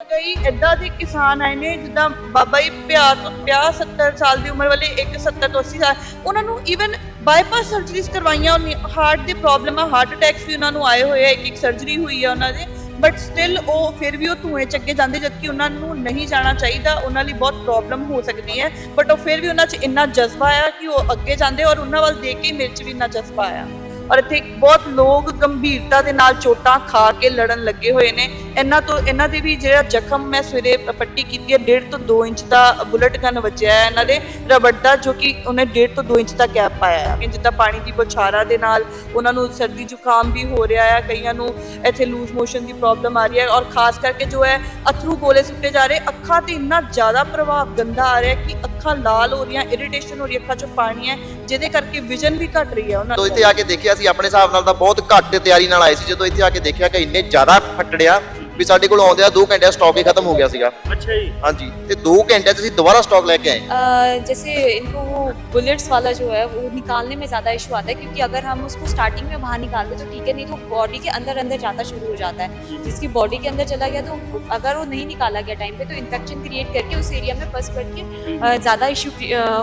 ਕਈ ਇਦਾਂ ਦੇ ਕਿਸਾਨ ਆਏ ਨੇ, ਜਿੱਦਾਂ ਬਾਬਾ ਜੀ ਪਿਆ ਤੋਂ 50 70 ਸਾਲ ਦੀ ਉਮਰ ਵਾਲੇ ਇੱਕ 70 ਤੋਂ 80 ਸਾਲ, ਉਹਨਾਂ ਨੂੰ ਇਵਨ ਬਾਈਪਾਸ ਸਰਜਰੀਜ਼ ਕਰਵਾਈਆਂ ਹਾਰਟ ਦੀ ਪ੍ਰੋਬਲਮ ਆ ਹਾਰਟ ਅਟੈਕਸ ਵੀ ਉਹਨਾਂ ਨੂੰ ਆਏ ਹੋਏ ਆ, ਇੱਕ ਇੱਕ ਸਰਜਰੀ ਹੋਈ ਆ ਉਹਨਾਂ ਦੇ ਬਟ ਸਟਿਲ ਉਹ ਫਿਰ ਵੀ ਉਹ ਧੂਏ ਚ ਅੱਗੇ ਜਾਂਦੇ, ਜਦਕਿ ਉਹਨਾਂ ਨੂੰ ਨਹੀਂ ਜਾਣਾ ਚਾਹੀਦਾ, ਉਹਨਾਂ ਲਈ ਬਹੁਤ ਪ੍ਰੋਬਲਮ ਹੋ ਸਕਦੀ ਹੈ ਬਟ ਉਹ ਫਿਰ ਵੀ ਉਹਨਾਂ 'ਚ ਇੰਨਾ ਜਜ਼ਬਾ ਆਇਆ ਕਿ ਉਹ ਅੱਗੇ ਜਾਂਦੇ ਔਰ ਉਹਨਾਂ ਵੱਲ ਦੇਖ ਕੇ ਮੇਰੇ 'ਚ ਵੀ ਇੰਨਾ ਜਜ਼ਬਾ ਆਇਆ ਔਰ ਇੱਥੇ ਬਹੁਤ ਲੋਕ ਗੰਭੀਰਤਾ ਦੇ ਨਾਲ ਚੋਟਾਂ ਖਾ ਕੇ ਲੜਨ ਲੱਗੇ ਹੋਏ ਨੇ। ਇਹਨਾਂ ਤੋਂ ਇਹਨਾਂ ਦੇ ਵੀ ਜਿਹੜਾ ਜ਼ਖਮ ਮੈਂ ਸਵੇਰੇ ਪੱਟੀ ਕੀਤੀ ਹੈ 1.5 ਤੋਂ 2 ਇੰਚ ਦਾ ਬੁਲਟ ਗਨ ਵੱਜਿਆ ਹੈ। ਇਹਨਾਂ ਦੇ ਰਬੜ ਦਾ ਜੋ ਕਿ ਉਹਨੇ 1.5 ਤੋਂ 2 ਇੰਚ ਦਾ ਗੈਪ ਪਾਇਆ ਹੈ। ਕਿ ਜਿੱਦਾਂ ਪਾਣੀ ਦੀ ਬੁਛਾਰਾ ਦੇ ਨਾਲ ਉਹਨਾਂ ਨੂੰ ਸਰਦੀ ਜ਼ੁਕਾਮ ਵੀ ਹੋ ਰਿਹਾ ਹੈ। ਕਈਆਂ ਨੂੰ ਇੱਥੇ ਲੂਜ਼ ਮੋਸ਼ਨ ਦੀ ਪ੍ਰੋਬਲਮ ਆ ਰਹੀ ਹੈ ਔਰ ਖਾਸ ਕਰਕੇ ਜੋ ਹੈ ਅਥਰੂ ਗੋਲੇ ਸੁੱਟੇ ਜਾ ਰਹੇ। ਅੱਖਾਂ ਤੇ ਇੰਨਾ ਜ਼ਿਆਦਾ ਪ੍ਰਭਾਵ ਗੰਦਾ ਆ ਰਿਹਾ ਕਿ ਅੱਖਾਂ ਲਾਲ ਹੋ ਰਹੀਆਂ ਇਰੀਟੇਸ਼ਨ ਹੋ ਰਹੀ ਹੈ ਅੱਖਾਂ 'ਚੋਂ ਪਾਣੀ ਹੈ ਜਿਹਦੇ ਕਰਕੇ ਵਿਜ਼ਨ ਵੀ ਘਟ ਰਹੀ ਹੈ ਉਹਨਾਂ ਦੀ। ਇੱਥੇ ਆ ਕੇ ਦੇਖਿਆ ਸੀ, ਆਪਣੇ ਹਿਸਾਬ ਨਾਲ ਤਾਂ ਬਹੁਤ ਘੱਟ ਤਿਆਰੀ ਨਾਲ ਆਏ ਸੀ, ਜਦੋਂ ਇੱਥੇ ਆ ਕੇ ਦੇਖਿਆ ਕਿ ਇੰਨੇ ਜ਼ਿਆਦਾ ਫੱਟੜਿਆ ਵੀ ਸਾਡੇ ਕੋਲ ਆਉਂਦਿਆਂ 2 ਘੰਟਿਆਂ ਸਟਾਕ ਹੀ ਖਤਮ ਹੋ ਗਿਆ ਸੀਗਾ अच्छा जी ਹਾਂਜੀ ਤੇ 2 ਘੰਟਿਆਂ 'ਚ ਅਸੀਂ ਦੁਬਾਰਾ ਸਟਾਕ ਲੈ ਕੇ ਆਏ अ, जैसे इनको वो बुलेट्स वाला जो है वो निकालने में ज़्यादा इशू आता है क्योंकि अगर हम उसको स्टार्टिंग में बाहर निकाल दें तो ठीक है नहीं तो बॉडी के अंदर अंदर जाता शुरू हो जाता है जिसकी बॉडी के अंदर चला गया तो अगर वो नहीं निकाला गया टाइम पे तो इन्फेक्शन क्रिएट करके उस एरिया में बस करके अ, ज़्यादा इशू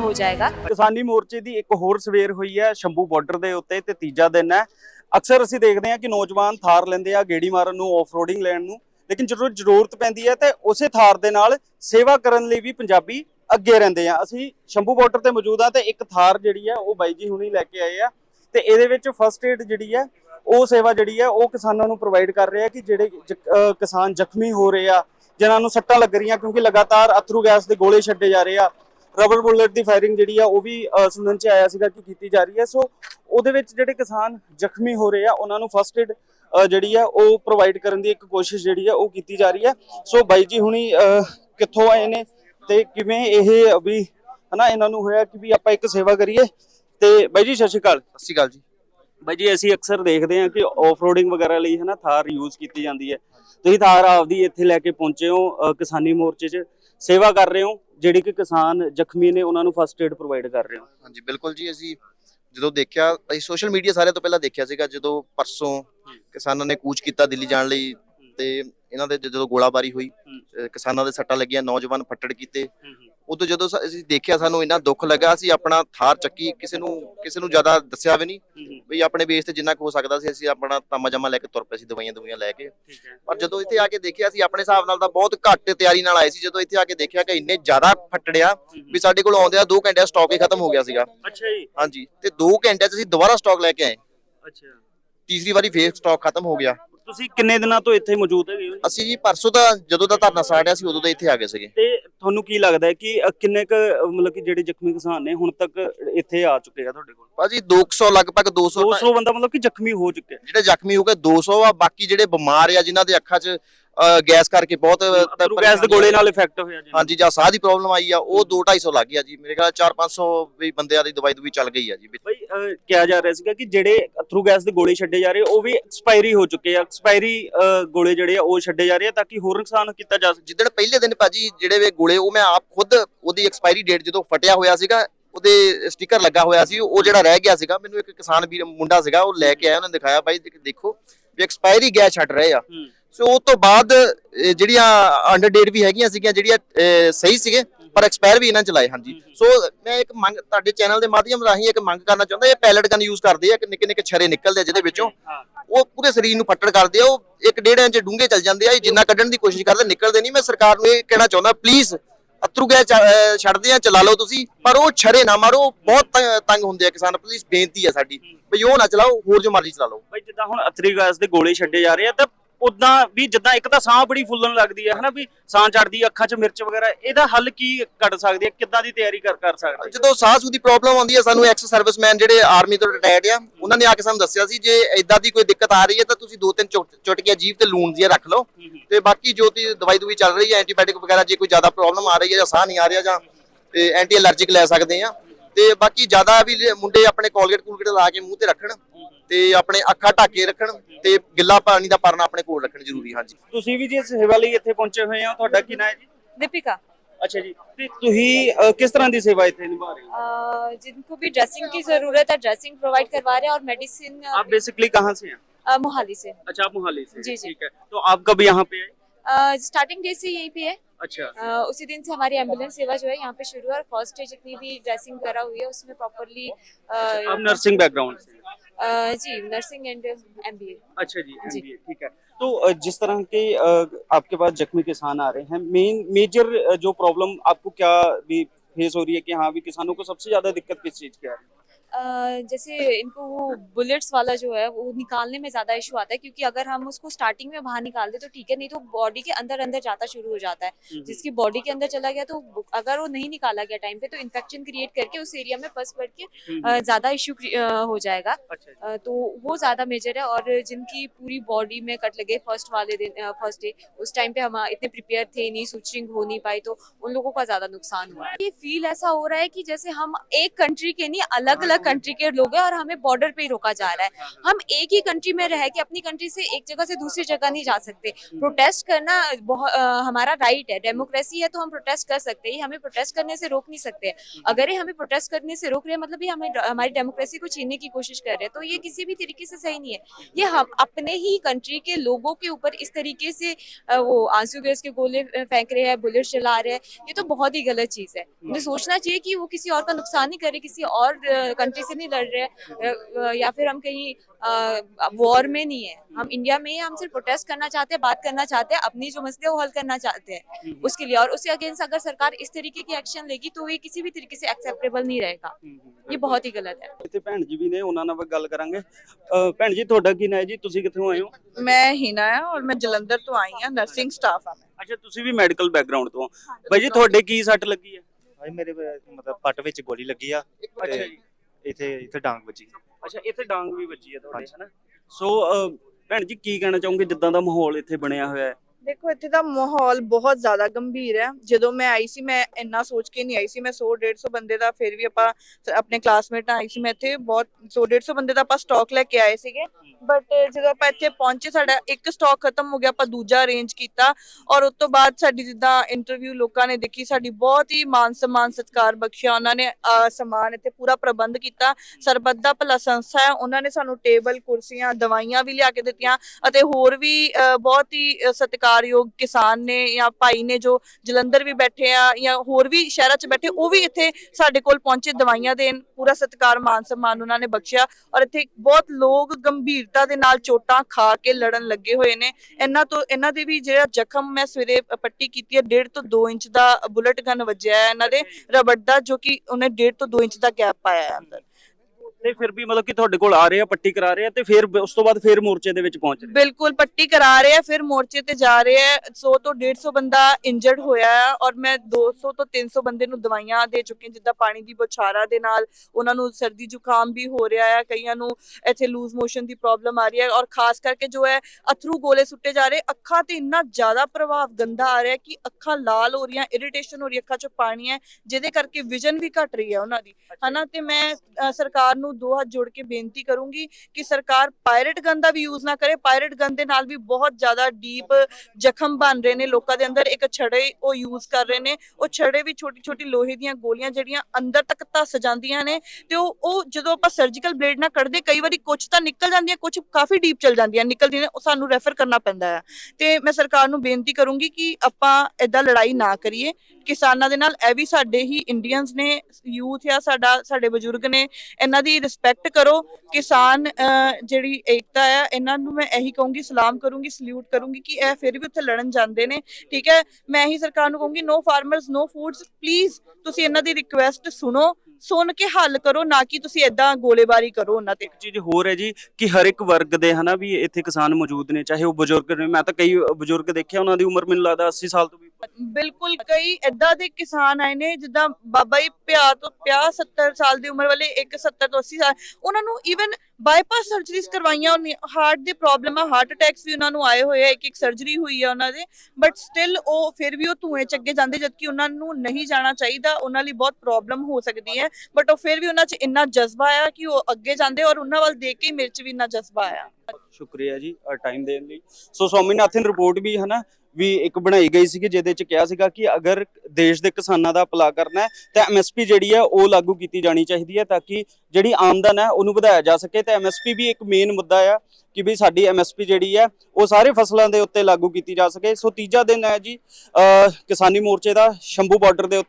हो जाएगा ਕਿਸਾਨੀ ਮੋਰਚੇ ਦੀ ਇੱਕ ਹੋਰ ਸਵੇਰ ਹੋਈ ਹੈ ਸ਼ੰਭੂ ਬਾਰਡਰ ਦੇ ਉੱਤੇ ਤੇ ਤੀਜਾ ਦਿਨ ਹੈ ਅਕਸਰ ਅਸੀਂ ਦੇਖਦੇ ਹਾਂ ਕਿ ਨੌਜਵਾਨ ਥਾਰ ਲੈਂਦੇ ਆ ਗੇੜੀ ਮਾਰਨ ਨੂੰ ਆਫਰੋਡਿੰਗ ਲੈਣ ਨੂੰ ਲੇਕਿਨ ਜਦੋਂ ਜ਼ਰੂਰਤ ਪੈਂਦੀ ਹੈ ਤੇ ਉਸੇ ਥਾਰ ਦੇ ਨਾਲ ਸੇਵਾ ਕਰਨ ਲਈ ਵੀ ਪੰਜਾਬੀ ਅੱਗੇ ਰਹਿੰਦੇ ਆ। ਅਸੀਂ ਸ਼ੰਭੂ ਬਾਰਡਰ ਤੇ ਮੌਜੂਦ ਆ ਤੇ ਇੱਕ ਥਾਰ ਜਿਹੜੀ ਹੈ ਉਹ ਬਾਈ ਜੀ ਹੁਣੀ ਲੈ ਕੇ ਆਏ ਆ ਤੇ ਇਹਦੇ ਵਿੱਚ ਫਸਟ ਏਡ ਜਿਹੜੀ ਹੈ ਉਹ ਸੇਵਾ ਜਿਹੜੀ ਹੈ ਉਹ ਕਿਸਾਨਾਂ ਨੂੰ ਪ੍ਰੋਵਾਈਡ ਕਰ ਰਹੇ ਆ ਕਿ ਜਿਹੜੇ ਕਿਸਾਨ ਜ਼ਖਮੀ ਹੋ ਰਹੇ ਆ, ਜਿਨ੍ਹਾਂ ਨੂੰ ਸੱਟਾਂ ਲੱਗ ਰਹੀਆਂ ਕਿਉਂਕਿ ਲਗਾਤਾਰ ਅਥਰੂ ਗੈਸ ਦੇ ਗੋਲੇ ਛੱਡੇ ਜਾ ਰਹੇ ਆ। ਰਬਰ ਬੁਲੇਟ ਦੀ ਫਾਇਰਿੰਗ ਜਿਹੜੀ ਆ, ਉਹ ਵੀ ਸੁਣਨ ਚ ਆਇਆ ਸੀਗਾ ਕਿ ਕੀਤੀ ਜਾ ਰਹੀ ਹੈ ਸੋ ਉਹਦੇ ਵਿੱਚ ਜਿਹੜੇ ਕਿਸਾਨ ਜ਼ਖਮੀ ਹੋ ਰਹੇ ਆ, ਉਹਨਾਂ ਨੂੰ ਫਸਟ ਏਡ ਜਿਹੜੀ ਆ ਉਹ ਪ੍ਰੋਵਾਈਡ ਕਰਨ ਦੀ ਇੱਕ ਕੋਸ਼ਿਸ਼ ਜਿਹੜੀ ਆ ਉਹ ਕੀਤੀ ਜਾ ਰਹੀ ਹੈ ਸੋ ਬਾਈ ਜੀ ਹੁਣੀ ਕਿੱਥੋਂ ਆਏ ਨੇ ਤੇ ਕਿਵੇਂ ਇਹ ਵੀ ਹਨਾ ਇਹਨਾਂ ਨੂੰ ਹੋਇਆ ਕਿ ਵੀ ਆਪਾਂ ਇੱਕ ਸੇਵਾ ਕਰੀਏ? ਤੇ ਬਾਈ ਜੀ ਸਤਿ ਸ਼੍ਰੀ ਅਕਾਲ। ਸਤਿ ਸ਼੍ਰੀ ਅਕਾਲ ਜੀ। ਬਾਈ ਜੀ ਅਸੀਂ ਅਕਸਰ ਦੇਖਦੇ ਹਾਂ ਕਿ ਆਫਰੋਡਿੰਗ ਵਗੈਰਾ ਲਈ ਹਨਾ ਥਾਰ ਯੂਜ਼ ਕੀਤੀ ਜਾਂਦੀ ਹੈ। ਤੁਸੀਂ ਥਾਰ ਆਪਦੀ ਇੱਥੇ ਲੈ ਕੇ ਪਹੁੰਚੇ ਹੋ ਕਿਸਾਨੀ ਮੋਰਚੇ 'ਚ। ਸੇਵਾ ਕਰ ਰਹੇ ਹੋ ਜਿਹੜੀ ਕਿ ਕਿਸਾਨ ਜ਼ਖਮੀ ਨੇ ਉਹਨਾਂ ਨੂੰ ਫਸਟ ਏਡ ਪ੍ਰੋਵਾਈਡ ਕਰ ਰਹੇ ਹੋ। ਹਾਂਜੀ ਬਿਲਕੁਲ ਜੀ ਅਸੀਂ ਜਦੋਂ ਦੇਖਿਆ ਅਸੀਂ ਸੋਸ਼ਲ ਮੀਡੀਆ ਸਾਰਿਆਂ ਤੋਂ ਪਹਿਲਾਂ ਦੇਖਿਆ ਸੀਗਾ ਜਦੋਂ ਪਰਸੋਂ ਕਿਸਾਨਾਂ ਨੇ ਕੂਚ ਕੀਤਾ ਦਿੱਲੀ ਜਾਣ ਲਈ ਤੇ ਇਹਨਾਂ ਦੇ ਜਦੋਂ ਗੋਲਾਬਾਰੀ ਹੋਈ ਕਿਸਾਨਾਂ ਦੇ ਸੱਟਾਂ ਲੱਗੀਆਂ ਨੌਜਵਾਨ ਫੱਟੜ ਕੀਤੇ। ਉਦੋਂ ਜਦੋਂ ਸ- ਅਸੀਂ ਦੇਖਿਆ ਸਾਨੂੰ ਇੰਨਾ ਦੁੱਖ ਲੱਗਾ ਅਸੀਂ ਆਪਣਾ ਥਾਰ ਚੱਕੀ ਕਿਸੇ ਨੂੰ ਕਿਸੇ ਨੂੰ ਜ਼ਿਆਦਾ ਦੱਸਿਆ ਵੀ ਨਹੀਂ ਵੀ ਆਪਣੇ ਬੇਸ ਤੇ ਜਿੰਨਾ ਕੁ ਹੋ ਸਕਦਾ ਸੀ ਅਸੀਂ ਆਪਣਾ ਤਾਮਾ ਜਮਾ ਲੈ ਕੇ ਤੁਰ ਪਏ ਸੀ ਦਵਾਈਆਂ ਦਵਾਈਆਂ ਲੈ ਕੇ। ਠੀਕ ਹੈ। ਪਰ ਜਦੋਂ ਇੱਥੇ ਆ ਕੇ ਦੇਖਿਆ ਸੀ ਆਪਣੇ ਹਿਸਾਬ ਨਾਲ ਤਾਂ ਬਹੁਤ ਘੱਟ ਤਿਆਰੀ ਨਾਲ ਆਏ ਸੀ ਜਦੋਂ ਇੱਥੇ ਆ ਕੇ ਦੇਖਿਆ ਕਿ ਇੰਨੇ ਜ਼ਿਆਦਾ ਫੱਟੜਿਆ ਵੀ ਸਾਡੇ ਕੋਲ ਆਉਂਦਿਆਂ 2 ਘੰਟਿਆਂ ਸਟਾਕ ਹੀ ਖਤਮ ਹੋ ਗਿਆ ਸੀਗਾ। ਅੱਛਾ ਜੀ। ਹਾਂਜੀ ਤੇ 2 ਘੰਟਿਆਂ 'ਚ ਅਸੀਂ ਦੁਬਾਰਾ ਸਟਾਕ ਲੈ ਕੇ ਆਏ। ਅੱਛਾ। ਤੀਸਰੀ ਵਾਰੀ ਫੇਰ ਸਟਾਕ ਖਤਮ ਹੋ ਗਿਆ। ਤੁਸੀਂ ਕਿੰਨੇ ਦਿਨਾਂ ਤੋਂ ਇੱਥੇ ਮੌਜੂਦ ਹੈਗੇ ਹੋ? ਅਸੀਂ ਜੀ ਪਰਸੋਂ ਦਾ ਜਦੋਂ ਦਾ ਧਰਨਾ ਸਟਾਰਟ ਸੀ ਉਦੋਂ ਦਾ ਇੱਥੇ ਆ ਗਏ ਸੀਗੇ। ਤੇ ਤੁਹਾਨੂੰ ਕੀ ਲੱਗਦਾ ਹੈ ਕਿ ਕਿੰਨੇ ਕ ਮਤਲਬ ਕਿ ਜਿਹੜੇ ਜ਼ਖਮੀ ਕਿਸਾਨ ਨੇ ਹੁਣ ਤੱਕ ਇੱਥੇ ਆ ਚੁੱਕੇ ਆ ਤੁਹਾਡੇ ਕੋਲ? ਭਾਜੀ 200 ਲਗਭਗ 200 ਤਾਂ 200 ਬੰਦਾ ਮਤਲਬ ਕਿ ਜ਼ਖਮੀ ਹੋ ਚੁੱਕੇ ਜਿਹੜੇ ਜ਼ਖਮੀ ਹੋ ਗਏ 200 ਆ ਬਾਕੀ ਜਿਹੜੇ ਬਿਮਾਰ ਆ ਜਿਨ੍ਹਾਂ ਦੇ ਅੱਖਾਂ 'ਚ ਗੈਸ ਕਰਕੇ ਬਹੁਤ ਅਥਰੂ ਗੈਸ ਦੇ ਗੋਲੇ ਨਾਲ ਇਫੈਕਟ ਹੋਇਆ ਜੀ। ਹਾਂਜੀ ਜਾਂ ਸਾਹ ਦੀ ਪ੍ਰੋਬਲਮ ਆਈ ਆ ਉਹ 2 250 ਲੱਗ ਗਿਆ ਜੀ। ਮੇਰੇ ਖਿਆਲ 4-500 ਵੀ ਬੰਦਿਆਂ ਦੀ ਦਵਾਈ ਦਵਾਈ ਚੱਲ ਗਈ ਆ ਜੀ ਬਈ ਕਿਹਾ ਜਾ ਰਿਹਾ ਸੀਗਾ ਕਿ ਜਿਹੜੇ ਅਥਰੂ ਗੈਸ ਦੇ ਗੋਲੇ ਛੱਡੇ ਜਾ ਰਹੇ ਉਹ ਵੀ ਐਕਸਪਾਇਰੀ ਹੋ ਚੁੱਕੇ ਆ। ਐਕਸਪਾਇਰੀ ਗੋਲੇ ਜਿਹੜੇ ਆ ਉਹ ਛੱਡੇ ਜਾ ਰਹੇ ਆ ਤਾਂ ਕਿ ਹੋਰ ਨੁਕਸਾਨ ਕੀਤਾ ਜਾ ਸਕੇ। ਜਿੱਦਣ ਪਹਿਲੇ ਦਿਨ ਭਾਜੀ ਜਿਹੜੇ ਵੇ ਗੋਲੇ ਉਹ ਮੈਂ ਆਪ ਖੁਦ ਉਹਦੀ ਐਕਸਪਾਇਰੀ ਡੇਟ ਜਦੋਂ ਫਟਿਆ ਹੋਇਆ ਸੀਗਾ ਉਹਦੇ ਸਟicker ਲੱਗਾ ਹੋਇਆ ਸੀ ਉਹ ਜਿਹੜਾ ਰਹਿ ਗਿਆ ਸੀਗਾ ਮੈਨੂੰ ਇੱਕ ਕਿਸਾਨ ਵੀਰ ਮੁੰਡਾ ਸੀਗਾ ਉਹ ਲੈ ਕੇ ਆਇਆ ਉਹਨੇ ਦਿਖਾਇਆ ਬਾਈ ਦੇਖ- ਵੀ ਐਕਸਪਾਇਰੀ ਗੈਸ ਛੱਡ ਰਹੇ ਆ। ਸੋ ਉਹ ਤੋਂ ਬਾਅਦ ਇਹ ਜਿਹੜੀਆਂ ਅੰਡਰ ਡੇਟ ਵੀ ਹੈਗੀਆਂ ਸੀਗੀਆਂ ਜਿਹੜੀਆਂ ਅਹ, ਸਹੀ ਸੀਗੇ ਪਰ ਐਕਸਪਾਇਰ ਵੀ ਇਹਨਾਂ ਚਲਾਏ ਹਾਂਜੀ। ਸੋ ਮੈਂ ਇੱਕ ਮੰਗ ਤੁਹਾਡੇ ਚੈਨਲ ਦੇ ਮਾਧਿਅਮ ਰਾਹੀਂ ਇੱਕ ਮੰਗ ਕਰਨਾ ਚਾਹੁੰਦਾ ਇਹ ਪੈਲਟ ਗਨ ਯੂਜ਼ ਕਰਦੇ ਆ ਕਿ ਨਿੱਕੇ ਨਿੱਕੇ ਛਰੇ ਨਿਕਲਦੇ ਆ ਜਿਹਦੇ ਵਿੱਚੋਂ। ਉਹ ਪੂਰੇ ਸਰੀਰ ਨੂੰ ਫੱਟੜ ਕਰਦੇ ਆ ਉਹ ਇੱਕ ਡੇਢ ਇੰਚ ਡੂੰਘੇ ਚੱਲ ਜਾਂਦੇ ਆ ਇਹ ਜਿੰਨਾ ਕੱਢਣ ਦੀ ਕੋਸ਼ਿਸ਼ ਕਰਦੇ ਨਿਕਲਦੇ ਨਹੀਂ। ਮੈਂ ਸਰਕਾਰ ਨੂੰ ਇਹ ਕਹਿਣਾ ਚਾਹੁੰਦਾ ਪਲੀਜ਼ ਚ- ਅਹ ਛੱਡਦੇ ਆ ਚਲਾ ਲਓ ਤੁਸੀਂ ਪਰ ਉਹ ਛਰੇ ਨਾ ਮਾਰੋ ਬਹੁਤ ਤੰਗ- ਤੰਗ ਹੁੰਦੇ ਆ ਕਿਸਾਨ ਪਲੀਜ਼ ਬੇਨਤੀ ਆ ਸਾਡੀ ਵੀ ਉਹ ਨਾ ਚਲਾਓ ਹੋਰ ਜੋ ਮਰਜ਼ੀ ਚਲਾ ਲਓ। ਬਈ ਜਿੱਦਾਂ ਹੁਣ ਅਥਰੀ ਗੈਸ ਦੇ ਗੋਲੇ ਛੱਡੇ ਜਾ ਰਹੇ ਆ ਤਾਂ ਉਦਾਂ ਵੀ ਜਿੱਦਾਂ ਇੱਕ ਤਾਂ ਸਾਹ ਬੜੀ ਫੁੱਲਣ ਲੱਗਦੀ ਹੈ ਹਨਾ ਵੀ ਸਾਹ ਚੜਦੀ ਹੈ ਅੱਖਾਂ 'ਚ ਮਿਰਚ ਵਗੈਰਾ ਇਹਦਾ ਹੱਲ ਕੀ ਕੱਢ ਸਕਦੀ ਹੈ ਕਿੱਦਾਂ ਦੀ ਤਿਆਰੀ ਕਰ ਕਰ ਸਕਦੇ ਜਦੋਂ ਸਾਹ ਸੂ ਦੀ ਪ੍ਰੋਬਲਮ ਆਉਂਦੀ ਹੈ ਸਾਨੂੰ ਐਕਸ ਸਰਵਿਸਮੈਨ ਜਿਹੜੇ ਆਰਮੀ ਤੋਂ ਰਿਟਾਇਰਡ ਆ ਉਹਨਾਂ ਨੇ ਆ ਕੇ ਸਾਨੂੰ ਦੱਸਿਆ ਸੀ ਜੇ ਇਦਾਂ ਦੀ ਕੋਈ ਦਿੱਕਤ ਆ ਰਹੀ ਹੈ ਤਾਂ ਤੁਸੀਂ ਦੋ ਤਿੰਨ ਚੁਟ- ਚੁਟਕੀਆਂ ਜੀਭ ਤੇ ਲੂਣ ਦੀਆਂ ਰੱਖ ਲਓ ਤੇ ਬਾਕੀ ਜੋ ਤੀ ਦਵਾਈ ਦੂਈ ਚੱਲ ਰਹੀ ਹੈ ਐਂਟੀਬਾਇਓਟਿਕ ਵਗੈਰਾ ਜੇ ਕੋਈ ਜ਼ਿਆਦਾ ਪ੍ਰੋਬਲਮ ਆ ਰਹੀ ਹੈ ਜਾਂ ਸਾਹ ਨਹੀਂ ਆ ਰਿਹਾ ਜਾਂ ਐਂਟੀ ਅਲਰਜਿਕ ਲੈ ਸਕਦੇ ਆ ਤੇ ਬਾਕੀ ਜ਼ਿਆਦਾ ਵੀ ਮੁੰਡੇ ਆਪਣੇ ਕੋਲਗੇਟ ਕੂਲਗੇਟ ਲਾ ਕੇ ਮੂੰਹ ਤੇ ਰੱਖਣ ਤੇ ਆਪਣੇ ਅੱਖਾਂ ਢੱਕ ਕੇ ਰੱਖਣ ਤੇ ਗਿੱਲਾ ਪਾਣੀ ਦਾ ਪਰਨਾ ਆਪਣੇ ਕੋਲ ਰੱਖਣ ਜ਼ਰੂਰੀ ਹਾਂਜੀ ਤੁਸੀਂ ਵੀ ਜੀ ਇਸ ਸੇਵਾ ਲਈ ਇੱਥੇ ਪਹੁੰਚੇ ਹੋਏ ਆ ਤੁਹਾਡਾ ਕੀ ਨਾਮ ਹੈ ਜੀ दीपिका ਅੱਛਾ ਜੀ ਤੇ ਤੁਸੀਂ ਅਹ, ਕਿਸ ਤਰ੍ਹਾਂ ਦੀ ਸੇਵਾ ਇੱਥੇ ਨਿਭਾ ਰਹੇ ਹੋ अ, जिनको भी ड्रेसिंग की जरूरत है ड्रेसिंग प्रोवाइड करवा रहे हैं और मेडिसिन आप बेसिकली कहाँ से हैं मोहाली से अच्छा आप मोहाली से जी, जी। ठीक है तो आप कब यहाँ पे आए स्टार्टिंग डे से यहीं पे है अच्छा अ, उसी दिन से हमारी एम्बुलेंस सेवा जो है यहाँ पे शुरू है और फर्स्ट डे जितनी भी ड्रेसिंग वगैरह हुई है उसमें प्रॉपरली आप नर्सिंग बैकग्राउंड से जी नर्सिंग एंड एमबीए अच्छा जी जी। MBA, ठीक है तो अ, जिस तरह के अ, आपके पास जख्मी किसान आ रहे हैं मेन मेजर जो प्रॉब्लम आपको क्या भी फेस हो रही है कि हाँ भी किसानों को सबसे ज़्यादा दिक्कत किस चीज़ की आ रही है? अ, जैसे इनको वो बुलेट्स वाला जो है वो निकालने में ज़्यादा इशू आता है क्योंकि अगर हम उसको स्टार्टिंग में बाहर निकाल दे तो ठीक है नहीं तो बॉडी के अंदर अंदर जाता शुरू हो जाता है। जिसकी बॉडी के अंदर चला गया तो अगर वो नहीं निकाला गया टाइम पे तो इन्फेक्शन क्रिएट करके उस एरिया में पस बढ़ के ज़्यादा इशू हो जाएगा। अच्छा तो वो ज़्यादा मेजर है और जिनकी पूरी बॉडी में कट लगे फ़र्स्ट वाले दिन फ़र्स्ट डे उस टाइम पे हम इतने प्रिपेयर थे नहीं सुचरिंग हो नहीं पाई तो उन लोगों का ज़्यादा नुकसान हुआ। ये फील ऐसा हो रहा है कि जैसे हम एक कंट्री के नहीं अलग अलग कंट्री के लोग हैं और हमें बॉर्डर पे ही रोका जा रहा है। हम एक ही कंट्री में रह के अपनी कंट्री से एक जगह से दूसरी जगह नहीं जा सकते। प्रोटेस्ट करना बहुत हमारा राइट है। डेमोक्रेसी है तो हम प्रोटेस्ट कर सकते हैं। हमें प्रोटेस्ट करने से रोक नहीं सकते। अगर ये हमें प्रोटेस्ट करने से रोक रहे हैं मतलब ये हमें हमारी डेमोक्रेसी को छीनने की कोशिश कर रहे हैं तो ये किसी भी तरीके से सही नहीं है। ये हम अपने ही कंट्री के लोगों के ऊपर इस तरीके से वो आँसू गैस के गोले फेंक रहे हैं बुलेट चला रहे हैं ये तो बहुत ही गलत चीज़ है। उन्हें सोचना चाहिए कि वो किसी और का नुकसान नहीं करे किसी और कंट्री से नहीं लड़ रहे हैं अ, अ, या फिर हम कहीं वॉर में नहीं है हम इंडिया में ही हम सिर्फ प्रोटेस्ट करना चाहते हैं बात करना चाहते हैं अपनी जो मसले हैं वो हल करना चाहते हैं उसके लिए और उसके अगेंस्ट अगर सरकार इस तरीके की एक्शन लेगी तो ये किसी भी तरीके से एक्सेप्टेबल नहीं रहेगा ये बहुत ही गलत है ਇੱਥੇ ਭੈਣ ਜੀ ਵੀ ਨੇ ਉਹਨਾਂ ਨਾਲ ਵੀ ਗੱਲ ਕਰਾਂਗੇ ਅ, ਭੈਣ ਜੀ ਤੁਹਾਡਾ ਕੀ ਨਾਂ ਹੈ ਜੀ ਤੁਸੀਂ ਕਿੱਥੋਂ ਆਏ ਹੋ ਮੈਂ ਹੀਨਾ ਆ ਔਰ ਮੈਂ ਜਲੰਧਰ ਤੋਂ ਆਈ ਆ ਨਰਸਿੰਗ ਸਟਾਫ ਆ ਮੈਂ ਅੱਛਾ ਤੁਸੀਂ ਵੀ ਮੈਡੀਕਲ ਬੈਕਗ੍ਰਾਉਂਡ ਤੋਂ ਹੋ। ਬਾਈ ਜੀ ਤੁਹਾਡੇ ਕੀ ਸੱਟ ਲੱਗੀ ਹੈ ਭਾਈ ਮੇਰੇ ਮਤਲਬ ਪੱਟ ਵਿੱਚ ਗੋਲੀ ਲੱਗੀ ਆ ਅੱਛਾ ਜੀ। ਇੱਥੇ ਇੱਥੇ ਡਾਂਗ ਵੱਜੀ। ਅੱਛਾ ਇੱਥੇ ਡਾਂਗ ਵੀ ਵੱਜੀ ਹੈ ਤੁਹਾਡੇ ਹਨਾ? ਸੋ ਭੈਣ ਜੀ ਕੀ ਕਹਿਣਾ ਚਾਹੋਗੇ ਜਿੱਦਾਂ ਦਾ ਮਾਹੌਲ ਇੱਥੇ ਬਣਿਆ ਹੋਇਆ ਹੈ? ਦੇਖੋ ਇੱਥੇ ਦਾ ਮਾਹੌਲ ਬਹੁਤ ਜ਼ਿਆਦਾ ਗੰਭੀਰ ਹੈ। ਜਦੋਂ ਮੈਂ ਆਈ ਸੀ ਮੈਂ ਇੰਨਾ ਸੋਚ ਕੇ ਨਹੀਂ ਆਈ ਸੀ। ਮੈਂ 100 150 ਬੰਦੇ ਦਾ ਫਿਰ ਵੀ ਆਪਾਂ ਆਪਣੇ ਕਲਾਸਮੇਟ ਆਈ ਸੀ। ਮੈਂ ਇੱਥੇ ਬਹੁਤ 100 150 ਬੰਦੇ ਦਾ ਆਪਾਂ ਸਟਾਕ ਲੈ ਕੇ ਆਏ ਸੀਗੇ। ਬਟ ਜਦੋਂ ਆਪਾਂ ਇੱਥੇ ਪਹੁੰਚੇ ਸਾਡਾ ਇੱਕ ਸਟਾਕ ਖਤਮ ਹੋ ਗਿਆ ਆਪਾਂ ਦੂਜਾ ਅਰੇਂਜ ਕੀਤਾ। ਔਰ ਉਸ ਤੋਂ ਬਾਅਦ ਸਾਡੀ ਜਿੱਦਾਂ ਇੰਟਰਵਿਊ ਲੋਕਾਂ ਨੇ ਦੇਖੀ ਸਾਡੀ ਬਹੁਤ ਹੀ ਮਾਨ ਸਨਮਾਨ ਸਤਿਕਾਰ ਬਖਸ਼ਿਆ। ਉਹਨਾਂ ਨੇ ਸਮਾਨ ਇੱਥੇ ਪੂਰਾ ਪ੍ਰਬੰਧ ਕੀਤਾ। ਸਰਬੱਤ ਦਾ ਭਲਾ ਸੰਸਥਾ ਹੈ। ਉਹਨਾਂ ਨੇ ਸਾਨੂੰ ਟੇਬਲ ਕੁਰਸੀਆਂ ਦਵਾਈਆਂ ਵੀ ਲਿਆ ਕੇ ਦਿੱਤੀਆਂ। ਅਤੇ ਹੋਰ ਵੀ ਅਹ, ਬਹੁਤ ਹੀ ਅਹ, ਸਤਿਕਾਰਯੋਗ ਕਿਸਾਨ ਨੇ ਜਾਂ ਭਾਈ ਨੇ ਜੋ ਜਲੰਧਰ ਵੀ ਬੈਠੇ ਆ ਜਾਂ ਹੋਰ ਵੀ ਸ਼ਹਿਰਾਂ 'ਚ ਬੈਠੇ, ਉਹ ਵੀ ਇੱਥੇ ਸਾਡੇ ਕੋਲ ਪਹੁੰਚੇ, ਦਵਾਈਆਂ ਦੇਣ, ਪੂਰਾ ਸਤਿਕਾਰ, ਮਾਨ ਸਨਮਾਨ ਉਹਨਾਂ ਨੇ ਬਖਸ਼ਿਆ ਔਰ ਇੱਥੇ ਬਹੁਤ ਲੋਕ ਗੰਭੀਰਤਾ ਦੇ ਨਾਲ ਚੋਟਾਂ ਖਾ ਕੇ ਲੜਨ ਲੱਗੇ ਹੋਏ ਨੇ। ਇਹਨਾਂ ਤੋਂ, ਇਹਨਾਂ ਦੇ ਵੀ ਜਿਹੜਾ ਜ਼ਖਮ ਮੈਂ ਸਵੇਰੇ ਪੱਟੀ ਕੀਤੀ ਹੈ 1.5 ਤੋਂ 2 ਇੰਚ ਦਾ ਬੁਲਟ ਗਨ ਵੱਜਿਆ ਹੈ ਇਹਨਾਂ ਦੇ, ਰਬੜ ਦਾ ਜੋ ਕਿ ਉਹਨੇ 1.5 ਤੋਂ 2 ਇੰਚ ਦਾ ਗੈਪ ਪਾਇਆ ਹੈ ਅੰਦਰ। ਤੇ ਫਿਰ ਵੀ ਮਤਲਬ ਕਿ ਤੁਹਾਡੇ ਕੋਲ ਆ ਰਹੇ ਆ ਪੱਟੀ ਕਰਾ ਰਹੇ ਆ ਤੇ ਫਿਰ ਉਸ ਤੋਂ ਬਾਅਦ ਫਿਰ ਮੋਰਚੇ ਦੇ ਵਿੱਚ ਪਹੁੰਚ ਰਹੇ ਬਿਲਕੁਲ ਪੱਟੀ ਕਰਾ ਰਹੇ ਆ ਫਿਰ ਮੋਰਚੇ ਤੇ ਜਾ ਰਹੇ ਆ। 100 ਤੋਂ 150 ਬੰਦਾ ਇੰਜਰਡ ਹੋਇਆ ਹੈ ਔਰ ਮੈਂ 200 ਤੋਂ 300 ਬੰਦੇ ਨੂੰ ਦਵਾਈਆਂ ਦੇ ਚੁੱਕੀ ਜਿੱਦਾਂ ਪਾਣੀ ਦੀ ਬੁਛਾਰਾ ਦੇ ਨਾਲ ਉਹਨਾਂ ਨੂੰ ਸਰਦੀ ਜ਼ੁਕਾਮ ਵੀ ਹੋ ਰਿਹਾ ਹੈ ਕਈਆਂ ਨੂੰ ਇੱਥੇ ਲੂਜ਼ ਮੋਸ਼ਨ ਦੀ ਪ੍ਰੋਬਲਮ ਆ ਰਹੀ ਹੈ ਔਰ ਖਾਸ ਕਰਕੇ ਜੋ ਹੈ ਅਥਰੂ ਗੋਲੇ ਸੁੱਟੇ ਜਾ ਰਹੇ ਅੱਖਾਂ ਤੇ ਇੰਨਾ ਜ਼ਿਆਦਾ ਪ੍ਰਭਾਵ ਗੰਦਾ ਆ ਰਿਹਾ ਕਿ ਅੱਖਾਂ ਲਾਲ ਹੋ ਰਹੀਆਂ ਇਰੀਟੇਸ਼ਨ ਹੋ ਰਹੀ ਅੱਖਾਂ 'ਚ ਪਾਣੀ ਹੈ ਜਿਹਦੇ ਕਰਕੇ ਵਿਜ਼ਨ ਵੀ ਘਟ ਰਹੀ ਹੈ ਉਹਨਾਂ ਦੀ। ਹਨਾ ਤੇ ਮੈਂ ਸਰਕਾਰ ਨੂੰ ਦੋ ਹੱਥ ਜੋੜ ਕੇ ਬੇਨਤੀ ਕਰੂੰਗੀ ਕਿ ਸਰਕਾਰ ਪਾਇਰੇਟ ਗਨ ਦਾ ਵੀ ਯੂਜ਼ ਨਾ ਕਰੇ। ਪਾਇਰੇਟ ਗਨ ਦੇ ਨਾਲ ਵੀ ਬਹੁਤ ਜ਼ਿਆਦਾ ਡੀਪ ਜ਼ਖਮ ਬਣ ਰਹੇ ਨੇ ਲੋਕਾਂ ਦੇ ਅੰਦਰ। ਇੱਕ ਛੜੇ ਉਹ ਯੂਜ਼ ਕਰ ਰਹੇ ਨੇ। ਉਹ ਛੜੇ ਵੀ ਛੋਟੀ ਛੋਟੀ ਲੋਹੇ ਦੀਆਂ ਗੋਲੀਆਂ ਜਿਹੜੀਆਂ ਅੰਦਰ ਤੱਕ ਧੱਸ ਜਾਂਦੀਆਂ ਨੇ ਤੇ ਉਹ ਉਹ ਜਦੋਂ ਆਪਾਂ ਸਰਜੀਕਲ ਬਲੇਡ ਨਾਲ ਕੱਢਦੇ, ਕਈ ਵਾਰੀ ਕੁਝ ਤਾਂ ਨਿਕਲ ਜਾਂਦੀਆਂ ਕੁਝ ਕਾਫੀ ਡੀਪ ਚਲ ਜਾਂਦੀਆਂ। ਨਿਕਲਦੀਆਂ ਨੇ, ਉਹ ਸਾਨੂੰ ਰੈਫਰ ਕਰਨਾ ਪੈਂਦਾ ਹੈ। ਤੇ ਮੈਂ ਸਰਕਾਰ ਨੂੰ ਬੇਨਤੀ ਕਰੂੰਗੀ ਕਿ ਆਪਾਂ ਇਦਾਂ ਲੜਾਈ ਨਾ ਕਰੀਏ। ਕਿਸਾਨਾਂ ਦੇ ਨਾਲ, ਇਹ ਵੀ ਸਾਡੇ ਹੀ ਇੰਡੀਅਨਸ ਨੇ ਯੂਥ ਆ ਸਾਡਾ, ਸਾਡੇ ਬਜ਼ੁਰਗ ਨੇ, ਇਹਨਾਂ ਦੀ ਰਿਸਪੈਕਟ ਕਰੋ। ਕਿਸਾਨ ਜਿਹੜੀ ਏਕਤਾ ਆ, ਇਹਨਾਂ ਨੂੰ ਮੈਂ ਇਹੀ ਕਹੂੰਗੀ, ਸਲਾਮ ਕਰੂੰਗੀ ਸਲੂਟ ਕਰੂੰਗੀ ਕਿ ਇਹ ਫਿਰ ਵੀ ਉੱਥੇ ਲੜਨ ਜਾਂਦੇ ਨੇ। ਠੀਕ ਹੈ? ਮੈਂ ਇਹੀ ਸਰਕਾਰ ਨੂੰ ਕਹੂੰਗੀ no farmers no foods please ਤੁਸੀਂ ਇਹਨਾਂ ਦੀ ਰਿਕੁਐਸਟ ਸੁਣੋ। ਸੁਣ ਕੇ ਹੱਲ ਕਰੋ ਨਾ ਕਿ ਤੁਸੀਂ ਇਦਾਂ ਗੋਲੇਬਾਰੀ ਕਰੋ ਉਹਨਾਂ ਤੇ। ਇੱਕ ਚੀਜ਼ ਹੋਰ ਹੈ ਜੀ ਕਿ ਹਰ ਇੱਕ ਵਰਗ ਦੇ ਹਨਾ ਵੀ ਇੱਥੇ ਕਿਸਾਨ ਮੌਜੂਦ ਨੇ ਚਾਹੇ ਉਹ ਬਜ਼ੁਰਗ ਨੇ ਮੈਂ ਤਾਂ ਕਈ ਬਜ਼ੁਰਗ ਦੇਖਿਆ ਉਹਨਾਂ ਦੀ ਉਮਰ ਮੈਨੂੰ ਲੱਗਦਾ 80 ਸਾਲ ਤੋਂ ਵੀ ਬਿਲਕੁਲ ਕਈ ਏਦਾਂ ਦੇ ਕਿਸਾਨ ਆਏ ਨੇ ਜਿੱਦਾਂ ਬਾਬਾ ਜੀ ਪਿਆ ਤੋਂ ਪਿਆ 70 ਸਾਲ ਦੀ ਉਮਰ ਵਾਲੇ ਇੱਕ 70 ਤੋਂ 80 ਸਾਲ ਉਹਨਾਂ ਨੂੰ ਇਵਨ ਬਾਈਪਾਸ ਸਰਜਰੀਜ਼ ਕਰਵਾਈਆਂ ਹੁੰਦੀਆਂ ਹਾਰਟ ਦੀ ਪ੍ਰੋਬਲਮ ਆ ਹਾਰਟ ਅਟੈਕਸ ਵੀ ਉਹਨਾਂ ਨੂੰ ਆਏ ਹੋਏ ਆ, ਇੱਕ ਇੱਕ ਸਰਜਰੀ ਹੋਈ ਆ ਉਹਨਾਂ ਦੇ ਬਟ ਸਟਿਲ ਉਹ ਫਿਰ ਵੀ ਉਹ ਧੂਏ ਚ ਅੱਗੇ ਜਾਂਦੇ, ਜਦਕਿ ਉਹਨਾਂ ਨੂੰ ਨਹੀਂ ਜਾਣਾ ਚਾਹੀਦਾ, ਉਹਨਾਂ ਲਈ ਬਹੁਤ ਪ੍ਰੋਬਲਮ ਹੋ ਸਕਦੀ ਹੈ ਬਟ ਉਹ ਫਿਰ ਵੀ ਉਹਨਾਂ 'ਚ ਇੰਨਾ ਜਜ਼ਬਾ ਆ ਕਿ ਉਹ ਅੱਗੇ ਜਾਂਦੇ ਔਰ ਉਹਨਾਂ ਵੱਲ ਦੇਖ ਕੇ ਮੇਰੇ 'ਚ ਵੀ ਇੰਨਾ ਜਜ਼ਬਾ ਆ। ਸ਼ੁਕਰੀਆ ਜੀ ਟਾਈਮ ਦੇਣ ਲਈ। ਸੋ ਸਵਾਮੀਨਾਥਨ ਰਿਪੋਰਟ ਵੀ ਹਨਾ ਵੀ ਇੱਕ ਬਣਾਈ ਗਈ ਸੀਗੀ, ਜਿਹਦੇ ਚ ਕਿਹਾ ਸੀਗਾ ਕਿ ਅਗਰ ਦੇਸ਼ ਦੇ ਕਿਸਾਨਾਂ ਦਾ ਭਲਾ ਕਰਨਾ ਹੈ, ਤਾਂ ਐਮਐਸਪੀ ਜਿਹੜੀ ਹੈ, ਉਹ ਲਾਗੂ ਕੀਤੀ ਜਾਣੀ ਚਾਹੀਦੀ ਹੈ ਤਾਂ ਕਿ ਜਿਹੜੀ ਆਮਦਨ ਹੈ, ਉਹਨੂੰ ਵਧਾਇਆ ਜਾ ਸਕੇ। ਤੇ ਐਮਐਸਪੀ ਵੀ ਇੱਕ ਮੇਨ ਮੁੱਦਾ ਆ ਕਿ ਵੀ ਸਾਡੀ ਐਮਐਸਪੀ ਜਿਹੜੀ ਹੈ, ਉਹ ਸਾਰੇ ਫਸਲਾਂ ਦੇ ਉੱਤੇ ਲਾਗੂ ਕੀਤੀ ਜਾ ਸਕੇ। ਸੋ ਤੀਜਾ ਦਿਨ ਹੈ ਜੀ ਕਿਸਾਨੀ ਮੋਰਚੇ ਦਾ ਸ਼ੰਭੂ ਬਾਰਡਰ ਦੇ ਉੱਤੇ